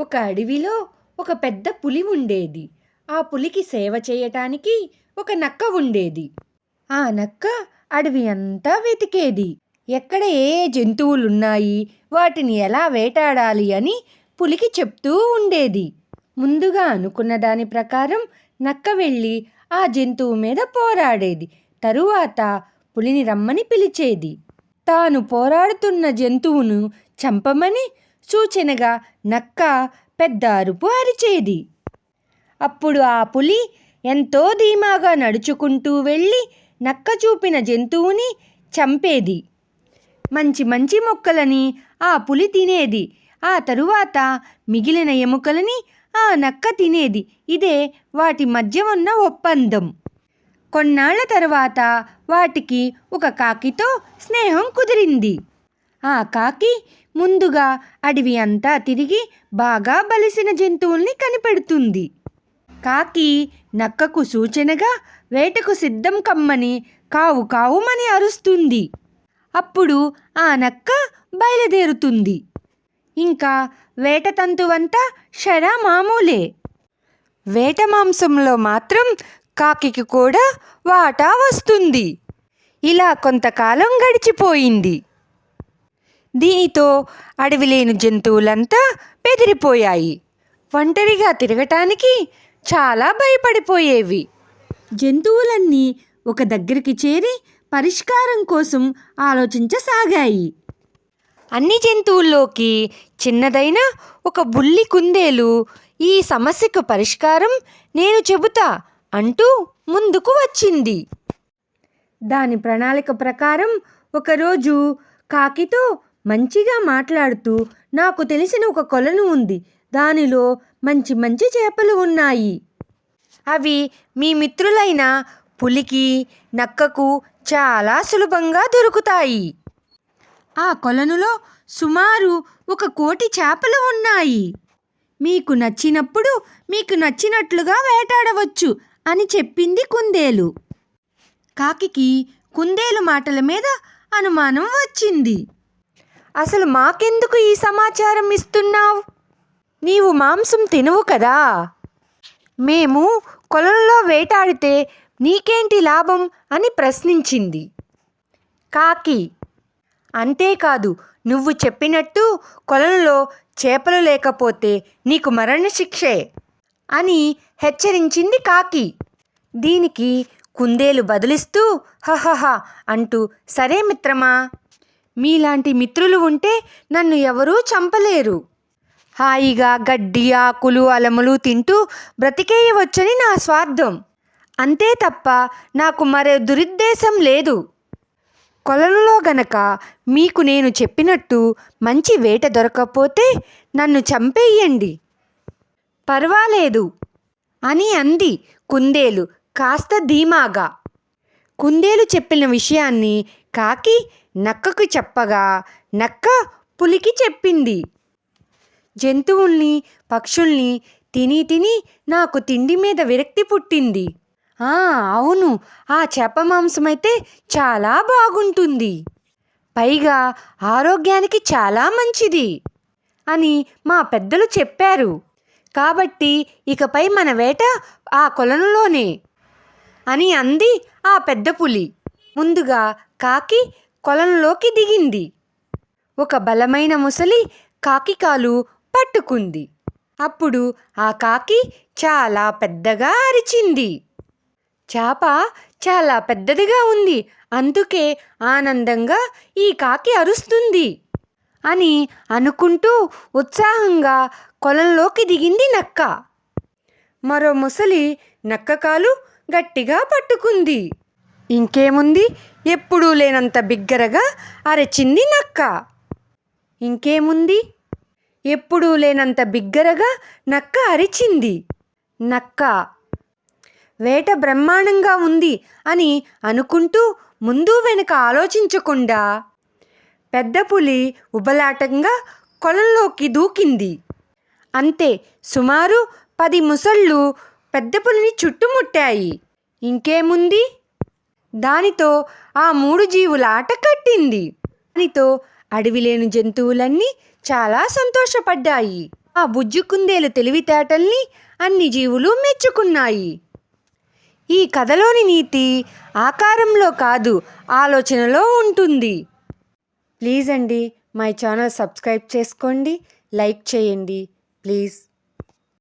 ఒక అడవిలో ఒక పెద్ద పులి ఉండేది. ఆ పులికి సేవ చేయటానికి ఒక నక్క ఉండేది. ఆ నక్క అడవి అంతా వెతికేది. ఎక్కడ ఏ ఏ జంతువులున్నాయి? వాటిని ఎలా వేటాడాలి అని పులికి చెప్తూ ఉండేది. ముందుగా అనుకున్న దాని ప్రకారం నక్క వెళ్ళి ఆ జంతువు మీద పోరాడేది. తరువాత పులిని రమ్మని పిలిచేది. తాను పోరాడుతున్న జంతువును చంపమని సూచనగా నక్క పెద్ద అరుపు అరిచేది. అప్పుడు ఆ పులి ఎంతో ధీమాగా నడుచుకుంటూ వెళ్ళి నక్క చూపిన జంతువుని చంపేది. మంచి మంచి మొక్కలని ఆ పులి తినేది. ఆ తరువాత మిగిలిన ఎముకలని ఆ నక్క తినేది. ఇదే వాటి మధ్య ఉన్న ఒప్పందం. కొన్నాళ్ళ తర్వాత వాటికి ఒక కాకితో స్నేహం కుదిరింది. ఆ కాకి ముందుగా అడవి అంతా తిరిగి బాగా బలిసిన జంతువుల్ని కనిపెడుతుంది. కాకి నక్కకు సూచనగా వేటకు సిద్ధం కమ్మని కావు కావుమని అరుస్తుంది. అప్పుడు ఆ నక్క బయలుదేరుతుంది. ఇంకా వేట తంతువంతా షరా మామూలే వేట మాంసంలో మాత్రం కాకికి కూడా వాటా వస్తుంది. ఇలా కొంతకాలం గడిచిపోయింది. దీనితో అడవిలేని జంతువులంతా బెదిరిపోయాయి. ఒంటరిగా తిరగటానికి చాలా భయపడిపోయేవి. జంతువులన్నీ ఒక దగ్గరికి చేరి పరిష్కారం కోసం ఆలోచించసాగాయి. అన్ని జంతువుల్లోకి చిన్నదైన ఒక బుల్లి కుందేలు ఈ సమస్యకు పరిష్కారం నేను చెబుతా అంటూ ముందుకు వచ్చింది. దాని ప్రణాళిక ప్రకారం ఒకరోజు కాకితో మంచిగా మాట్లాడుతూ నాకు తెలిసిన ఒక కొలను ఉంది. దానిలో మంచి మంచి చేపలు ఉన్నాయి. అవి మీ మిత్రులైన పులికి నక్కకు చాలా సులభంగా దొరుకుతాయి. ఆ కొలనులో సుమారు ఒక కోటి చేపలు ఉన్నాయి. మీకు నచ్చినప్పుడు మీకు నచ్చినట్లుగా వేటాడవచ్చు అని చెప్పింది కుందేలు. కాకికి కుందేలు మాటల మీద అనుమానం వచ్చింది. అసలు మాకెందుకు ఈ సమాచారం ఇస్తున్నావు? నీవు మాంసం తినవు కదా? మేము కొలంలో వేటాడితే నీకేంటి లాభం అని ప్రశ్నించింది. కాకి అంతేకాదు నువ్వు చెప్పినట్టు కొలంలో చేపలు లేకపోతే నీకు మరణశిక్షే అని హెచ్చరించింది కాకి. దీనికి కుందేలు బదులిస్తూ హహహ అంటూ సరే మిత్రమా? మీలాంటి మిత్రులు ఉంటే నన్ను ఎవరూ చంపలేరు. హాయిగా గడ్డి ఆకులు అలములు తింటూ బ్రతికేయవచ్చని నా స్వార్థం. అంతే తప్ప నాకు మరే దురుద్దేశం లేదు. కొలనులో గనక మీకు నేను చెప్పినట్టు మంచి వేట దొరకకపోతే నన్ను చంపేయండి. పర్వాలేదు అని అంది కుందేలు కాస్త ధీమాగా. కుందేలు చెప్పిన విషయాన్ని కాకి నక్కకు చెప్పగా నక్క పులికి చెప్పింది. జంతువుల్ని పక్షుల్ని తిని తిని నాకు తిండి మీద విరక్తి పుట్టింది. ఆ అవును ఆ చేప మాంసం అయితే చాలా బాగుంటుంది. పైగా ఆరోగ్యానికి చాలా మంచిది అని మా పెద్దలు చెప్పారు. కాబట్టి ఇకపై మన వేట ఆ కొలనులోనే అని అంది ఆ పెద్ద పులి. ముందుగా కాకి కొలంలోకి దిగింది. ఒక బలమైన ముసలి కాకి కాలు పట్టుకుంది. అప్పుడు ఆ కాకి చాలా పెద్దగా అరిచింది. చేప చాలా పెద్దదిగా ఉంది. అందుకే ఆనందంగా ఈ కాకి అరుస్తుంది అని అనుకుంటూ ఉత్సాహంగా కొలంలోకి దిగింది నక్క. మరో ముసలి నక్క కాలు గట్టిగా పట్టుకుంది. ఇంకేముంది? ఎప్పుడూ లేనంత బిగ్గరగా అరచింది నక్క. ఇంకేముంది? ఎప్పుడూ లేనంత బిగ్గరగా నక్క అరిచింది. నక్క వేట బ్రహ్మాండంగా ఉంది అని అనుకుంటూ ముందు వెనుక ఆలోచించకుండా పెద్ద పులి ఉబలాటంగా కొలంలోకి దూకింది. అంతే సుమారు పది ముసళ్ళు పెద్ద పులిని చుట్టుముట్టాయి. ఇంకేముంది? దానితో ఆ మూడు జీవుల ఆట కట్టింది. దానితో అడవిలేని జంతువులన్నీ చాలా సంతోషపడ్డాయి. ఆ బుజ్జి కుందేలు తెలివితేటల్ని అన్ని జీవులు మెచ్చుకున్నాయి. ఈ కథలోని నీతి ఆకారంలో కాదు ఆలోచనలో ఉంటుంది. ప్లీజ్ అండి మై ఛానల్ సబ్స్క్రైబ్ చేసుకోండి లైక్ చేయండి. ప్లీజ్.